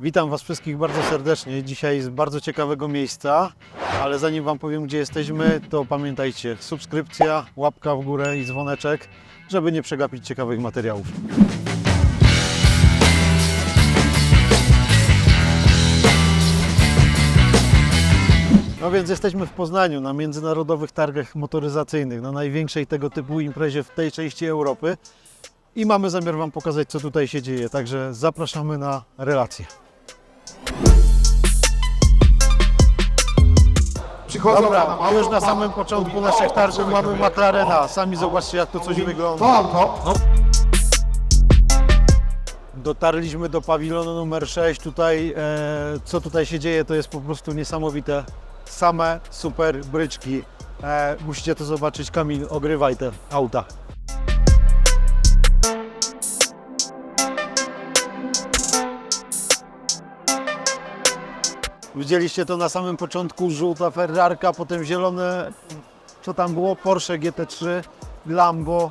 Witam Was wszystkich bardzo serdecznie. Dzisiaj z bardzo ciekawego miejsca, ale zanim Wam powiem, gdzie jesteśmy, to pamiętajcie, subskrypcja, łapka w górę i dzwoneczek, żeby nie przegapić ciekawych materiałów. No więc jesteśmy w Poznaniu na międzynarodowych targach motoryzacyjnych, na największej tego typu imprezie w tej części Europy i mamy zamiar Wam pokazać, co tutaj się dzieje. Także zapraszamy na relację. Przychodzą Dobra, na już na samym początku naszych targów mamy McLarena. Sami zobaczcie, jak to coś wygląda. To auto, Dotarliśmy do pawilonu numer 6. Tutaj, e, co tutaj się dzieje, to jest po prostu niesamowite. Same super bryczki. E, musicie to zobaczyć. Kamil, ogrywaj te auta. Widzieliście to na samym początku, żółta Ferrarka, potem zielone, co tam było, Porsche GT3, Lambo,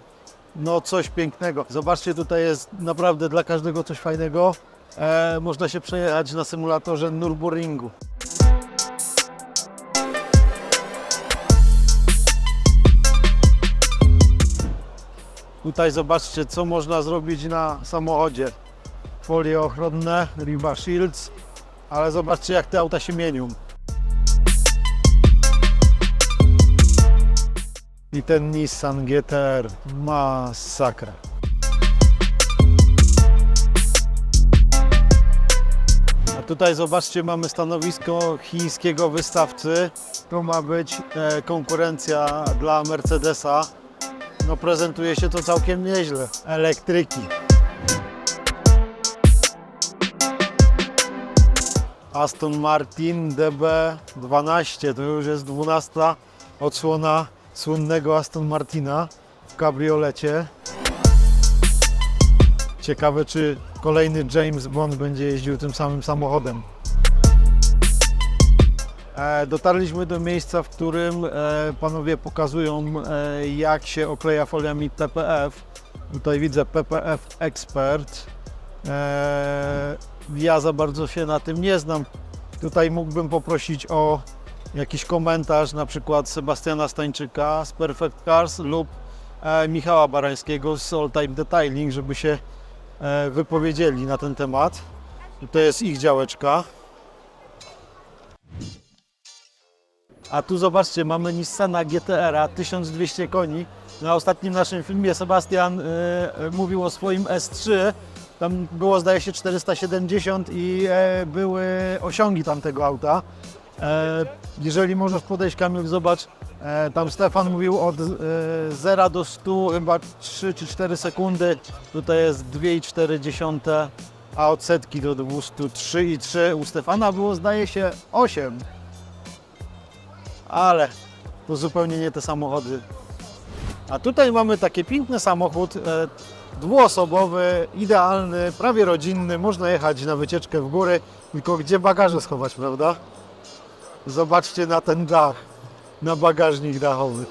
no coś pięknego. Zobaczcie, tutaj jest naprawdę dla każdego coś fajnego. E, można się przejechać na symulatorze Nürburgringu. Tutaj zobaczcie, co można zrobić na samochodzie. Folie ochronne, Riva Shields, ale zobaczcie, jak te auta się mienią. I ten Nissan GTR, masakra. A tutaj zobaczcie, mamy stanowisko chińskiego wystawcy. To ma być e, konkurencja dla Mercedesa. No prezentuje się to całkiem nieźle. Elektryki. Aston Martin DB12 to już jest 12 odsłona słynnego Aston Martina w kabriolecie. Ciekawe, czy kolejny James Bond będzie jeździł tym samym samochodem. E, Dotarliśmy do miejsca, w którym e, panowie pokazują, e, jak się okleja foliami PPF. Tutaj widzę PPF Expert. Ja za bardzo się na tym nie znam. Tutaj mógłbym poprosić o jakiś komentarz, na przykład Sebastiana Stańczyka z Perfect Cars lub e, Michała Barańskiego z All Time Detailing, żeby się e, wypowiedzieli na ten temat. To jest ich działeczka. A tu zobaczcie, mamy Nissana GTR 1200 koni. Na ostatnim naszym filmie Sebastian e, mówił o swoim S3. Tam było zdaje się 470 i e, były osiągi tamtego auta. E, jeżeli możesz podejść Kamil, zobacz, e, tam Stefan mówił od e, 0 do 100 chyba 3 czy 4 sekundy. Tutaj jest 2,4, a od setki do 200 3,3. U Stefana było zdaje się 8 ale to zupełnie nie te samochody. A tutaj mamy taki piękny samochód, e, dwuosobowy, idealny, prawie rodzinny, można jechać na wycieczkę w góry, tylko gdzie bagaże schować, prawda? Zobaczcie na ten dach, na bagażnik dachowy.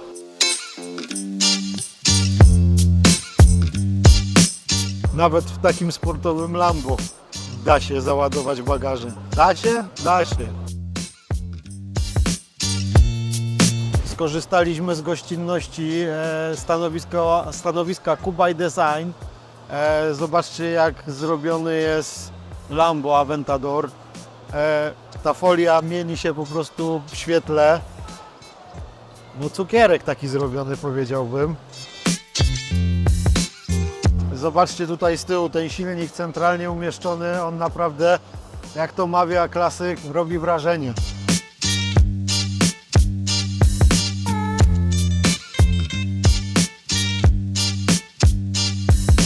Nawet w takim sportowym Lambo da się załadować bagaże. Da się? Da się. Skorzystaliśmy z gościnności e, stanowiska, stanowiska Kubaj Design. E, Zobaczcie jak zrobiony jest Lambo Aventador. E, Ta folia mieni się po prostu w świetle. No cukierek taki zrobiony powiedziałbym. Zobaczcie tutaj z tyłu ten silnik centralnie umieszczony. On naprawdę, jak to mawia klasyk, robi wrażenie.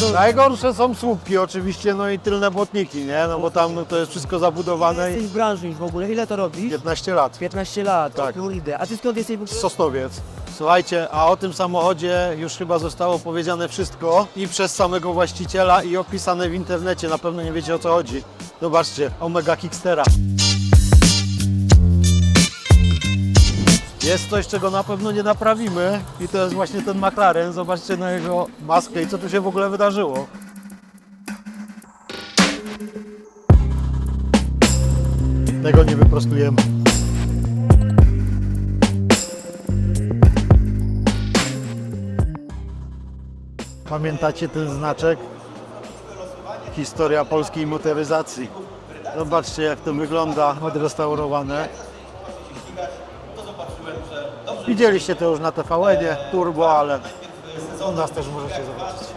Najgorsze są słupki oczywiście, no i tylne błotniki, nie? No bo tam to jest wszystko zabudowane Jesteś i w branży już w ogóle. Ile to robisz? 15 lat. 15 lat. Tak. Kurde. A ty skąd jesteś w ogóle? Sosnowiec. Słuchajcie, a o tym samochodzie już chyba zostało powiedziane wszystko i przez samego właściciela i opisane w internecie. Na pewno nie wiecie o co chodzi. Zobaczcie, Omega Kickstera. Jest coś, czego na pewno nie naprawimy i to jest właśnie ten McLaren. Zobaczcie na jego maskę i co tu się w ogóle wydarzyło. Tego nie wyprostujemy. Pamiętacie ten znaczek? Historia polskiej motoryzacji. Zobaczcie jak to wygląda odrestaurowane. Widzieliście to już na TVN-ie, turbo, ale u nas też możecie zobaczyć.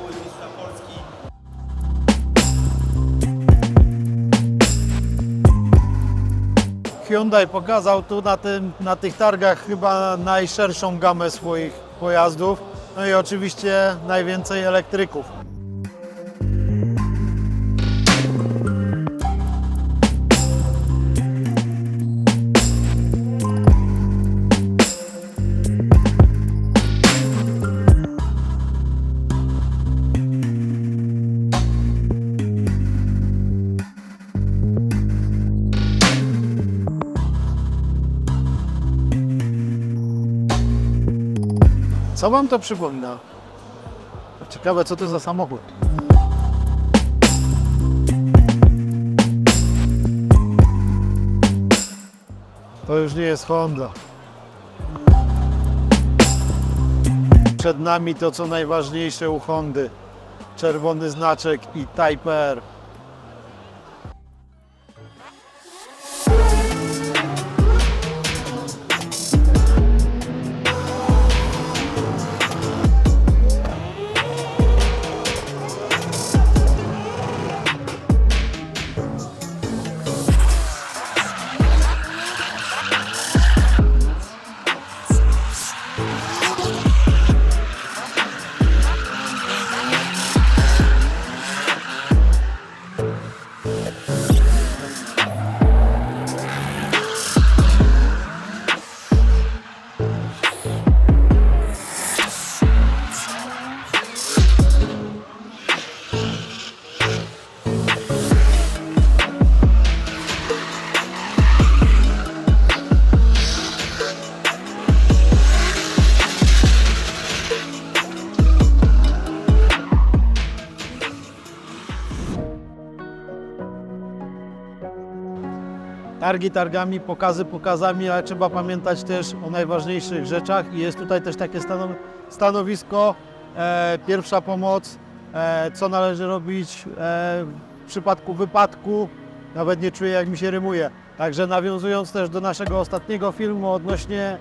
Hyundai pokazał tu na, tym, na tych targach chyba najszerszą gamę swoich pojazdów. No i oczywiście najwięcej elektryków. Co wam to przypomina? Ciekawe, co to za samochód. To już nie jest Honda. Przed nami to, co najważniejsze u Hondy. Czerwony znaczek i Type R. Targi targami, pokazy pokazami, ale trzeba pamiętać też o najważniejszych rzeczach i jest tutaj też takie stanow- stanowisko, e, pierwsza pomoc, e, co należy robić e, w przypadku wypadku, nawet nie czuję jak mi się rymuje. Także nawiązując też do naszego ostatniego filmu odnośnie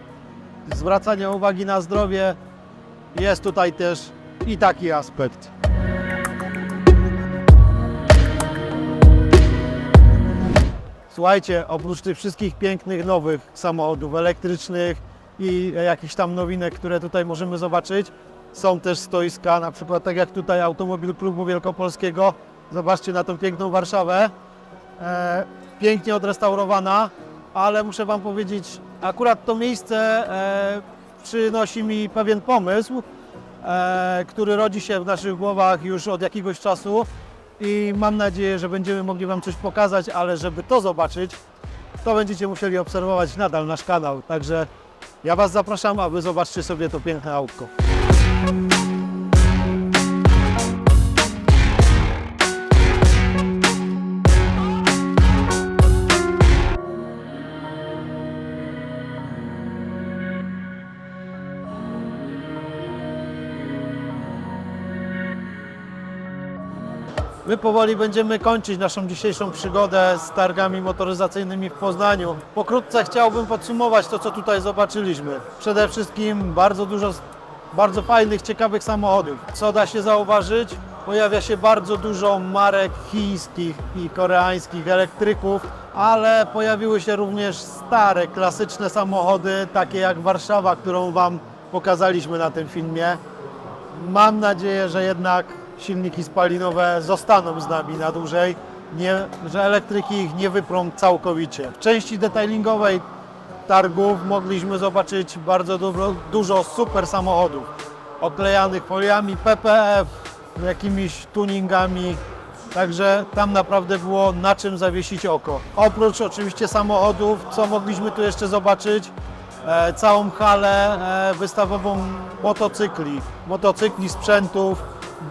zwracania uwagi na zdrowie, jest tutaj też i taki aspekt. Słuchajcie, oprócz tych wszystkich pięknych nowych samochodów elektrycznych i jakichś tam nowinek, które tutaj możemy zobaczyć, są też stoiska, na przykład tak jak tutaj Automobil Klubu Wielkopolskiego. Zobaczcie na tą piękną Warszawę. E, pięknie odrestaurowana, ale muszę Wam powiedzieć, akurat to miejsce e, przynosi mi pewien pomysł, e, który rodzi się w naszych głowach już od jakiegoś czasu i mam nadzieję, że będziemy mogli Wam coś pokazać, ale żeby to zobaczyć, to będziecie musieli obserwować nadal nasz kanał. Także ja Was zapraszam, aby zobaczcie sobie to piękne autko. My powoli będziemy kończyć naszą dzisiejszą przygodę z targami motoryzacyjnymi w Poznaniu. Pokrótce chciałbym podsumować to, co tutaj zobaczyliśmy. Przede wszystkim bardzo dużo bardzo fajnych, ciekawych samochodów. Co da się zauważyć? Pojawia się bardzo dużo marek chińskich i koreańskich elektryków, ale pojawiły się również stare, klasyczne samochody, takie jak Warszawa, którą Wam pokazaliśmy na tym filmie. Mam nadzieję, że jednak silniki spalinowe zostaną z nami na dłużej, nie, że elektryki ich nie wyprą całkowicie. W części detailingowej targów mogliśmy zobaczyć bardzo dużo, dużo super samochodów oklejanych foliami PPF, jakimiś tuningami, także tam naprawdę było na czym zawiesić oko. Oprócz oczywiście samochodów, co mogliśmy tu jeszcze zobaczyć? e, całą halę e, wystawową motocykli, motocykli, sprzętów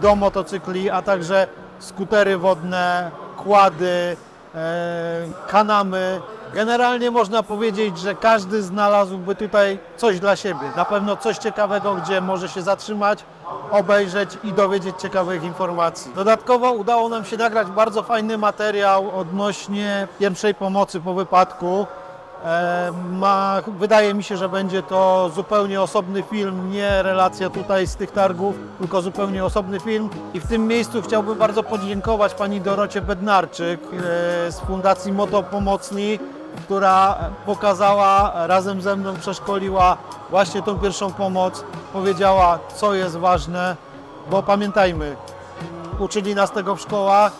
do motocykli, a także skutery wodne, kłady, e, kanamy, Generalnie można powiedzieć, że każdy znalazłby tutaj coś dla siebie. Na pewno coś ciekawego, gdzie może się zatrzymać, obejrzeć i dowiedzieć ciekawych informacji. Dodatkowo udało nam się nagrać bardzo fajny materiał odnośnie pierwszej pomocy po wypadku. E, Ma, wydaje mi się, że będzie to zupełnie osobny film, nie relacja tutaj z tych targów, tylko zupełnie osobny film. I w tym miejscu chciałbym bardzo podziękować pani Dorocie Bednarczyk e, z Fundacji Moto Pomocni, która pokazała, razem ze mną przeszkoliła właśnie tą pierwszą pomoc, powiedziała co jest ważne, bo pamiętajmy, uczyli nas tego w szkołach,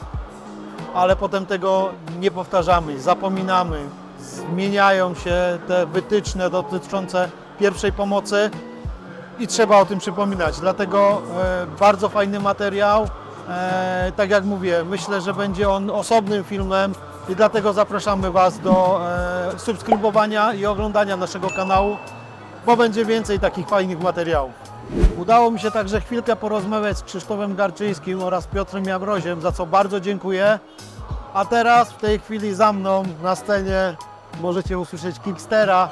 ale potem tego nie powtarzamy, zapominamy. Zmieniają się te wytyczne dotyczące pierwszej pomocy i trzeba o tym przypominać. Dlatego e, bardzo fajny materiał. E, tak jak mówię, myślę, że będzie on osobnym filmem i dlatego zapraszamy Was do e, subskrybowania i oglądania naszego kanału, bo będzie więcej takich fajnych materiałów. Udało mi się także chwilkę porozmawiać z Krzysztofem Garczyńskim oraz Piotrem Jamroziem, za co bardzo dziękuję. A teraz w tej chwili za mną na scenie możecie usłyszeć Kickstera.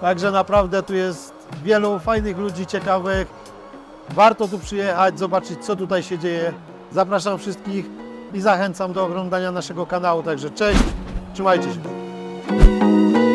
Także naprawdę tu jest wielu fajnych ludzi, ciekawych. Warto tu przyjechać, zobaczyć co tutaj się dzieje. Zapraszam wszystkich i zachęcam do oglądania naszego kanału. Także cześć, trzymajcie się.